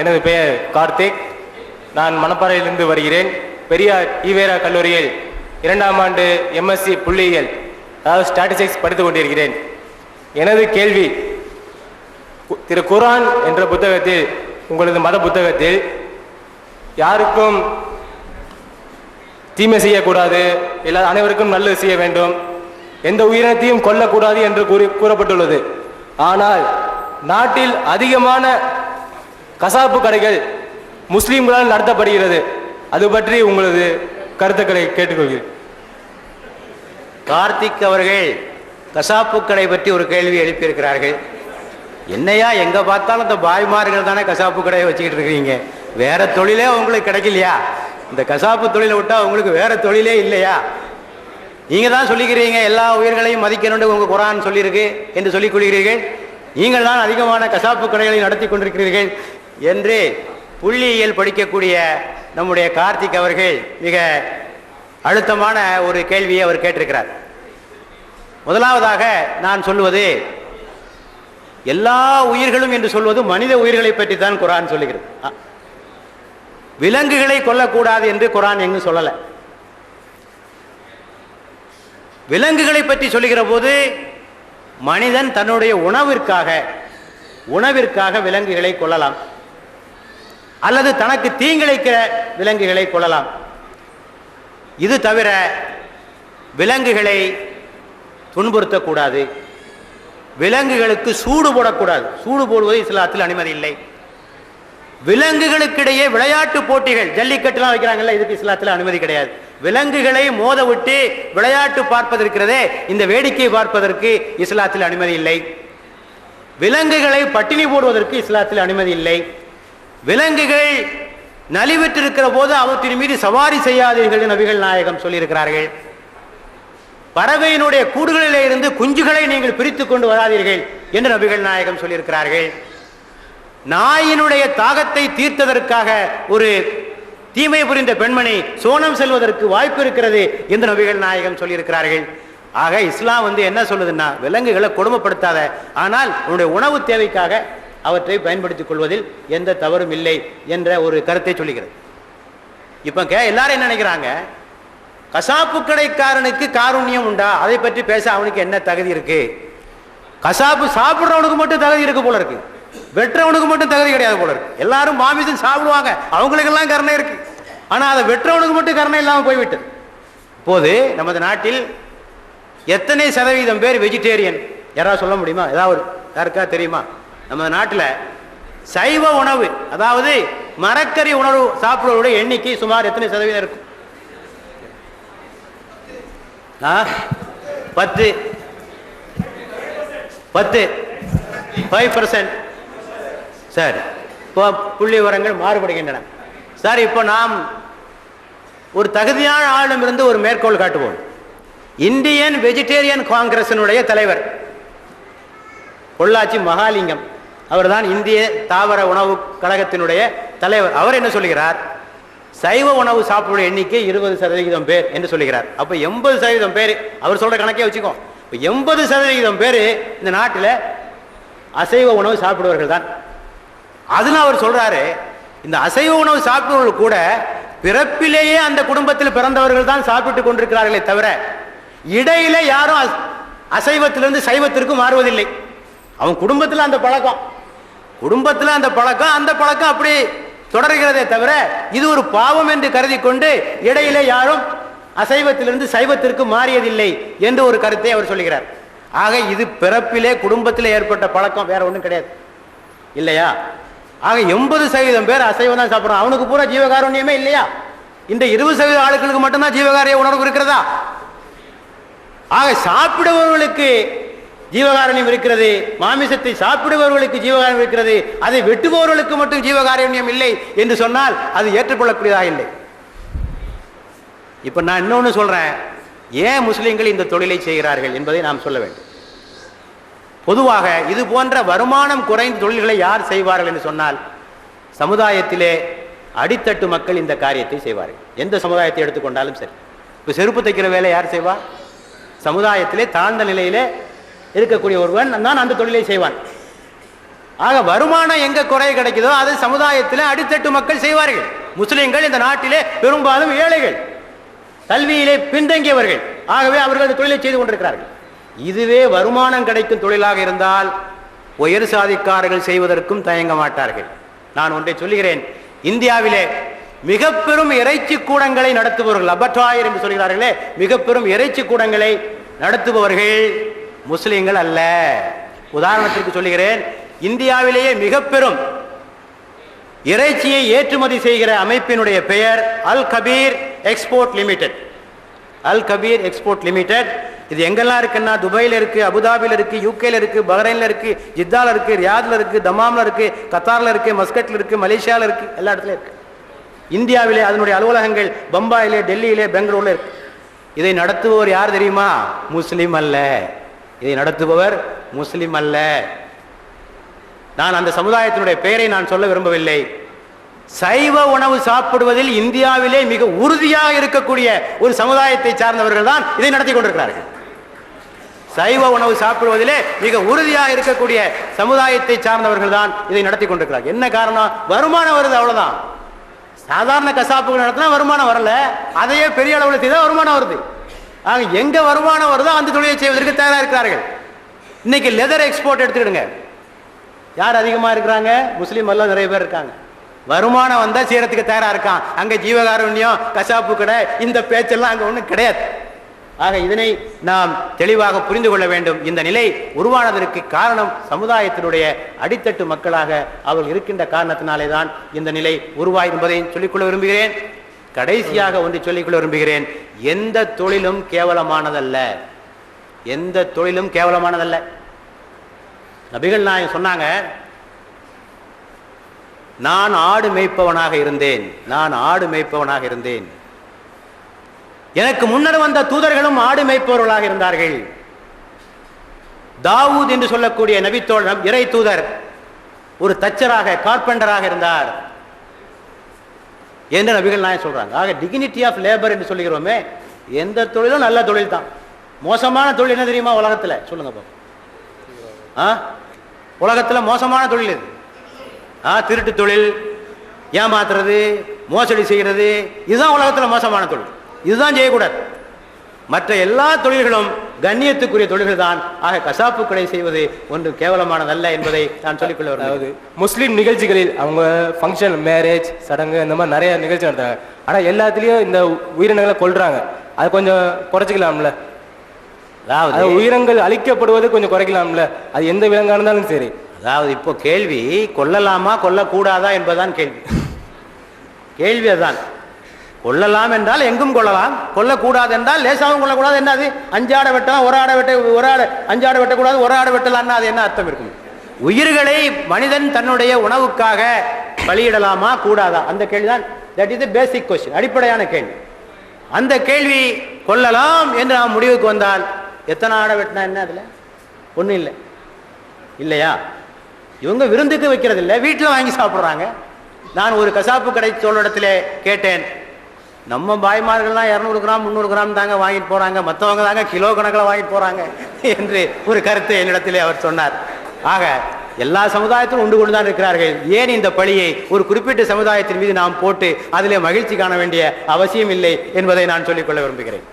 எனது பெயர் கார்த்திக். நான் மணப்பாறையிலிருந்து வருகிறேன். பெரியார் ஈவேரா கல்லூரியில் இரண்டாம் ஆண்டு எம்எஸ்சி புள்ளியியல் அதாவது ஸ்டாட்டிஸ்டிக்ஸ் படித்துக் கொண்டிருக்கிறேன். எனது கேள்வி திரு குர்ஆன் என்ற புத்தகத்தில் உங்களது மத புத்தகத்தில் யாருக்கும் தீமை செய்யக்கூடாது எல்லா அனைவருக்கும் நல்லது செய்ய வேண்டும் எந்த உயிரினத்தையும் கொல்லக்கூடாது என்று கூறி கூறப்பட்டுள்ளது. ஆனால் நாட்டில் அதிகமான கசாப்பு கடைகள் முஸ்லீம்களால் நடத்தப்படுகிறது. அது பற்றி உங்களது கருத்துக்களை கேட்டுக்கொள்கிறேன். கார்த்திக் அவர்கள் கசாப்பு கடை பற்றி ஒரு கேள்வி எழுப்பியிருக்கிறார்கள். என்னையா எங்க பார்த்தாலும் இந்த பாய்மார்கள் தானே கசாப்பு கடையை வச்சுக்கிட்டு இருக்கிறீங்க? வேற தொழிலே உங்களுக்கு கிடைக்கலையா? இந்த கசாப்பு தொழிலை விட்டா உங்களுக்கு வேற தொழிலே இல்லையா? நீங்க தான் சொல்லிக்கிறீங்க எல்லா உயிர்களையும் மதிக்கணும்னு உங்க குரான் சொல்லியிருக்கு என்று சொல்லிக் கொள்கிறீர்கள். நீங்கள் தான் அதிகமான கசாப்பு கடைகளை நடத்தி கொண்டிருக்கிறீர்கள். என்று புள்ளியியல் படிக்கக்கூடிய நம்முடைய கார்த்திக் அவர்கள் மிக அழுத்தமான ஒரு கேள்வியை அவர் கேட்டிருக்கிறார். முதலாவதாக நான் சொல்லுவது எல்லா உயிர்களும் என்று சொல்வது மனித உயிர்களை பற்றி தான் குரான் சொல்லுகிறது. விலங்குகளை கொல்லக்கூடாது என்று குரான் எங்கும் சொல்லலை. விலங்குகளை பற்றி சொல்லுகிற போது மனிதன் தன்னுடைய உணவிற்காக உணவிற்காக விலங்குகளை கொள்ளலாம் அல்லது தனக்கு தீங்கிழைக்கிற விலங்குகளை கொள்ளலாம் இது தவிர விலங்குகளை துன்புறுத்தக்கூடாது. விலங்குகளுக்கு சூடு போடக்கூடாது. சூடு போடுவது இஸ்லாத்தில் அனுமதி இல்லை. விலங்குகளுக்கிடையே விளையாட்டு போட்டிகள் ஜல்லிக்கட்டுலாம் வைக்கிறாங்கல்ல இதுக்கு இஸ்லாத்தில் அனுமதி கிடையாது. விலங்குகளை மோத விட்டு விளையாட்டு பார்ப்பதற்கிறதே இந்த வேடிக்கை பார்ப்பதற்கு இஸ்லாத்தில் அனுமதி இல்லை. விலங்குகளை பட்டினி போடுவதற்கு இஸ்லாத்தில் அனுமதி இல்லை. விலங்குகள் நலிவிட்டிருக்கிற போது அவற்றின் மீது சவாரி செய்யாதீர்கள் என்று நபிகள் நாயகம் சொல்லியிருக்கிறார்கள். பறவையினுடைய கூடுகளிலே இருந்து குஞ்சுகளை நீங்கள் பிரித்து கொண்டு வராதீர்கள் என்று நபிகள் நாயகம் சொல்லியிருக்கிறார்கள். நாயினுடைய தாகத்தை தீர்த்ததற்காக ஒரு தீமை புரிந்த பெண்மணி சோனம் செல்வதற்கு வாய்ப்பு இருக்கிறது என்று நபிகள் நாயகம் சொல்லியிருக்கிறார்கள். ஆக இஸ்லாம் வந்து என்ன சொல்லுதுன்னா விலங்குகளை கொடுமைப்படுத்தாத ஆனால் உன்னுடைய உணவு தேவைக்காக அவற்றை பயன்படுத்திக் கொள்வதில் எந்த தவறும் இல்லை என்ற ஒரு கருத்தை சொல்லுகிறது. இப்ப கே எல்லாரும் என்ன நினைக்கிறாங்க? கசாப்பு கடைக்காரனுக்கு காருண்யம் உண்டா? அதை பற்றி பேச அவனுக்கு என்ன தகுதி இருக்கு? கசாப்பு சாப்பிடுறவனுக்கு மட்டும் தகுதி இருக்கு போல இருக்கு. வெட்டுறவனுக்கு மட்டும் தகுதி கிடையாது போல இருக்கு. எல்லாரும் மாமிசம் சாப்பிடுவாங்க. அவங்களுக்கெல்லாம் கருணை இருக்கு. ஆனா அதை வெட்டுறவனுக்கு மட்டும் கருணை இல்லாம போய்விட்டது. இப்போது நமது நாட்டில் எத்தனை சதவீதம் பேர் வெஜிடேரியன் யாராவது சொல்ல முடியுமா? ஏதாவது யாருக்கா தெரியுமா? நம்ம நாட்டில் சைவ உணவு அதாவது மரக்கறி உணவு சாப்பிடுவதோட எண்ணிக்கை சுமார் எத்தனை சதவீதம் இருக்கும்? ஆ? பத்து. பத்து. Five percent sir. இப்போ புள்ளி விவரங்கள் மாறுபடுகின்றன. சார் இப்போ நாம் ஒரு தகுதியான ஆளுமிருந்து ஒரு மேற்கோள் காட்டுவோம். இந்தியன் வெஜிடேரியன் காங்கிரசினுடைய தலைவர் பொள்ளாச்சி மகாலிங்கம். அவர்தான் இந்திய தாவர உணவு கழகத்தினுடைய தலைவர். அவர் என்ன சொல்லுகிறார்? சைவ உணவு சாப்பிடுற எண்ணிக்கை இருபது சதவிகிதம் பேர் என்று சொல்லுகிறார். அப்போ எண்பது சதவீதம் பேர் அவர் சொல்ற கணக்கே வச்சுக்கோ. இப்போ எண்பது சதவிகிதம் பேர் இந்த நாட்டில் அசைவ உணவு சாப்பிடுவர்கள் தான். அதுல அவர் சொல்றாரு இந்த அசைவ உணவு சாப்பிடுவர்கள் கூட பிறப்பிலேயே அந்த குடும்பத்தில் பிறந்தவர்கள் தான் சாப்பிட்டு கொண்டிருக்கிறார்களே தவிர இடையில யாரும் அஸ்- அசைவத்திலிருந்து சைவத்திற்கு மாறுவதில்லை. அவன் குடும்பத்தில் அந்த பழக்கம். குடும்பத்தில் அந்த பழக்கம் அந்த பழக்கம் அப்படி தொடர்கிறதே தவிர இது ஒரு பாவம் என்று கருதி கொண்டு இடையிலே யாரும் அசைவத்திலிருந்து சைவத்திற்கு மாறியதில்லை என்று ஒரு கருத்தை அவர் சொல்லுகிறார். ஆக இது பிறப்பிலே குடும்பத்தில் ஏற்பட்ட பழக்கம் வேற ஒன்றும் கிடையாது. இல்லையா? ஆக எண்பது சதவீதம் பேர் அசைவம் தான் சாப்பிடுறான் அவனுக்கு பூரா ஜீவகாருண்யமே இல்லையா? இந்த இருபது சதவீத ஆளுகளுக்கு மட்டும்தான் ஜீவகாரிய உணர்வு இருக்கிறதா? ஆக சாப்பிடுபவர்களுக்கு ஜீவகாரண்யம் இருக்கிறது. மாமிசத்தை சாப்பிடுபவர்களுக்கு ஜீவகாரண்யம் இருக்கிறது. அதை வெட்டுபவர்களுக்கு மட்டும் ஜீவகாரண்யம் இல்லை என்று சொன்னால் அது ஏற்றுக்கொள்ளக்கூடியதாக இல்லை. இப்ப நான் இன்னொன்னு சொல்றேன். ஏன் முஸ்லிம்கள் இந்த தொழிலை செய்கிறார்கள் என்பதை நாம் சொல்ல வேண்டும். பொதுவாக இது போன்ற வருமானம் குறைந்த தொழில்களை யார் செய்வார்கள் என்று சொன்னால் சமுதாயத்திலே அடித்தட்டு மக்கள் இந்த காரியத்தை செய்வார்கள். எந்த சமுதாயத்தை எடுத்துக்கொண்டாலும் சரி. இப்போ செருப்பு தைக்கிற வேலை யார் செய்வா? சமுதாயத்திலே தாழ்ந்த நிலையிலே இருக்கக்கூடிய ஒருவன் தான் அந்த தொழிலை செய்வான். ஆக வருமானம் எங்க குறை கிடைக்குதோ அது சமுதாயத்தில் அடித்தட்டு மக்கள் செய்வார்கள். முஸ்லிம்கள் இந்த நாட்டிலே பெரும்பாலும் ஏழைகள். கல்வியிலே பின்தங்கியவர்கள். ஆகவே அவர்கள் அந்த தொழிலை செய்து கொண்டிருக்கிறார்கள். இதுவே வருமானம் கிடைக்கும் தொழிலாக இருந்தால் உயர் சாதிக்காரர்கள் செய்வதற்கும் தயங்க மாட்டார்கள். நான் ஒன்றை சொல்லுகிறேன். இந்தியாவிலே மிக பெரும் இறைச்சி கூடங்களை நடத்துபவர்கள் அபட்வாயர் என்று சொல்கிறார்களே மிக பெரும் இறைச்சி கூடங்களை நடத்துபவர்கள் முஸ்லிம்கள் அல்ல. உதாரணத்திற்கு சொல்லுகிறேன் இந்தியாவிலேயே மிக பெரும் இறைச்சியை ஏற்றுமதி செய்கிற அமைப்பினுடைய பெயர் Al Kabir export limited. Al Kabir export limited. இது எங்கெல்லாம் இருக்குன்னா துபாயில் இருக்கு அபுதாபியில் இருக்கு யூகேல இருக்கு பஹ்ரைன்ல இருக்கு ஜித்தால இருக்கு ரியாத்ல இருக்கு தமாம்ல இருக்கு கத்தார்ல இருக்கு மஸ்கட்ல இருக்கு மலேசியாவில் இருக்கு எல்லா இடத்துலையும் இருக்கு. இந்தியாவிலே அதனுடைய அலுவலகங்கள் பம்பாயிலே டெல்லியிலே பெங்களூர்ல இருக்கு. இதை நடத்துவோர் யார் தெரியுமா? முஸ்லீம் அல்ல. இதை நடத்துபவர் முஸ்லிம் அல்ல. நான் அந்த சமுதாயத்தினுடைய பெயரை நான் சொல்ல விரும்பவில்லை. சைவ உணவு சாப்பிடுவதில் இந்தியாவிலே மிக உறுதியாக இருக்கக்கூடிய ஒரு சமுதாயத்தை சார்ந்தவர்கள் தான் இதை நடத்தி கொண்டிருக்கிறார்கள். சைவ உணவு சாப்பிடுவதிலே மிக உறுதியாக இருக்கக்கூடிய சமுதாயத்தை சார்ந்தவர்கள் தான் இதை நடத்தி கொண்டிருக்கிறார்கள். என்ன காரணம்? வருமானம் வருது அவ்வளவுதான். சாதாரண கசாப்புகள் நடத்தினா வருமானம் வரல. அதையே பெரிய அளவில் செய்தால் வருமானம் வருது. ஆக எங்க வருமானம் வருதோ அந்த தொழிலை செய்வதற்கு தயாராக இருக்கிறார்கள். இன்னைக்கு லெதர் எக்ஸ்போர்ட் எடுத்துக்கிடுங்க. யார் அதிகமாக இருக்கிறாங்க? முஸ்லீம் எல்லாம் நிறைய பேர் இருக்காங்க. வருமானம் வந்தால் செய்யறதுக்கு தயாராக இருக்கான். அங்கே ஜீவகாருண்யம் கசாப்பு கடை இந்த பேச்செல்லாம் அங்கே ஒன்றும் கிடையாது. ஆக இதனை நாம் தெளிவாக புரிந்து கொள்ள வேண்டும். இந்த நிலை உருவானதற்கு காரணம் சமுதாயத்தினுடைய அடித்தட்டு மக்களாக அவர்கள் இருக்கின்ற காரணத்தினாலே தான் இந்த நிலை உருவாய் என்பதை சொல்லிக்கொள்ள விரும்புகிறேன். கடைசியாக ஒன்று சொல்லிக்கொள்ள விரும்புகிறேன் எந்த தொழிலும் கேவலமானதல்ல. எந்த தொழிலும் கேவலமானதல்ல. நபிகள் நாயகம் சொன்னாங்க நான் ஆடு மேய்ப்பவனாக இருந்தேன். நான் ஆடு மேய்ப்பவனாக இருந்தேன். எனக்கு முன்னர் வந்த தூதர்களும் ஆடு மேய்ப்பவர்களாக இருந்தார்கள். தாவூத் என்று சொல்லக்கூடிய நபித்தோழம் இறை தூதர் ஒரு தச்சராக கார்பெண்டராக இருந்தார். என்று நபிகள் நாயகம் சொல்கிறாங்க ஆக டிகினிட்டி ஆஃப் லேபர் என்று சொல்லுகிறோமே எந்த தொழிலும் நல்ல தொழில் தான் மோசமான தொழில் என்ன தெரியுமா உலகத்தில்? சொல்லுங்க பாப்போம். ஆ? உலகத்தில் மோசமான தொழில் இது ஆ திருட்டு தொழில் ஏமாத்துறது மோசடி செய்கிறது இதுதான் உலகத்தில் மோசமான தொழில். இதுதான் செய்யக்கூடாது. மற்ற எல்லா தொழில்களும் கண்ணியத்துக்குரிய தொழில்கள் தான். ஆக கசாப்பு கடை செய்வது ஒன்று கேவலமானதல்ல என்பதை நான் சொல்லிக்கொள்ள அதாவது முஸ்லீம் நிகழ்ச்சிகளில் அவங்க ஃபங்க்ஷன் மேரேஜ் சடங்கு இந்த மாதிரி நிறைய நிகழ்ச்சி நடத்தாங்க ஆனால் எல்லாத்துலேயும் இந்த உயிரினங்களை கொல்றாங்க. அது கொஞ்சம் குறைச்சிக்கலாம்ல? அதாவது அது உயிரங்கள் அழிக்கப்படுவது கொஞ்சம் குறைக்கலாம்ல? அது எந்த விலங்கா இருந்தாலும் சரி. அதாவது இப்போ கேள்வி கொல்லலாமா கொல்லக்கூடாதா என்பதுதான் கேள்வி. கேள்வி அதுதான். கொள்ளலாம் என்றால் எங்கும் கொள்ளலாம். கொல்லக்கூடாது என்றால் லேசாகவும் கொள்ளக்கூடாது. என்ன அது அஞ்சாட வெட்டலாம் ஒரு ஆடை வெட்ட ஒரு ஆடை அஞ்சாடை வெட்டக்கூடாது ஒரு ஆடை வெட்டலாம்னா அது என்ன அர்த்தம் இருக்கும்? உயிர்களை மனிதன் தன்னுடைய உணவுக்காக பலியிடலாமா கூடாதா? அந்த கேள்விதான். தட் இஸ் பேசிக் கொஸ்டின் அடிப்படையான கேள்வி. அந்த கேள்வி கொல்லலாம் என்று நாம் முடிவுக்கு வந்தால் எத்தனை ஆடை வெட்டினா என்ன அதில்? ஒன்றும் இல்லை. இல்லையா? இவங்க விருந்துக்கு வைக்கிறது இல்லை வீட்டில் வாங்கி சாப்பிட்றாங்க. நான் ஒரு கசாப்பு கடை தோழிடத்துல கேட்டேன். நம்ம பாய்மார்கள்லாம் இரநூறு கிராம் முந்நூறு கிராம் தாங்க வாங்கிட்டு போறாங்க. மற்றவங்க தாங்க கிலோ கணக்கில் வாங்கிட்டு போறாங்க என்று ஒரு கருத்தை என்னிடத்திலே அவர் சொன்னார். ஆக எல்லா சமுதாயத்திலும் உண்டு கொண்டு தான் இருக்கிறார்கள். ஏன் இந்த பழியை ஒரு குறிப்பிட்ட சமுதாயத்தின் மீது நாம் போட்டு அதிலே மகிழ்ச்சி காண வேண்டிய அவசியம் இல்லை என்பதை நான் சொல்லிக்கொள்ள விரும்புகிறேன்.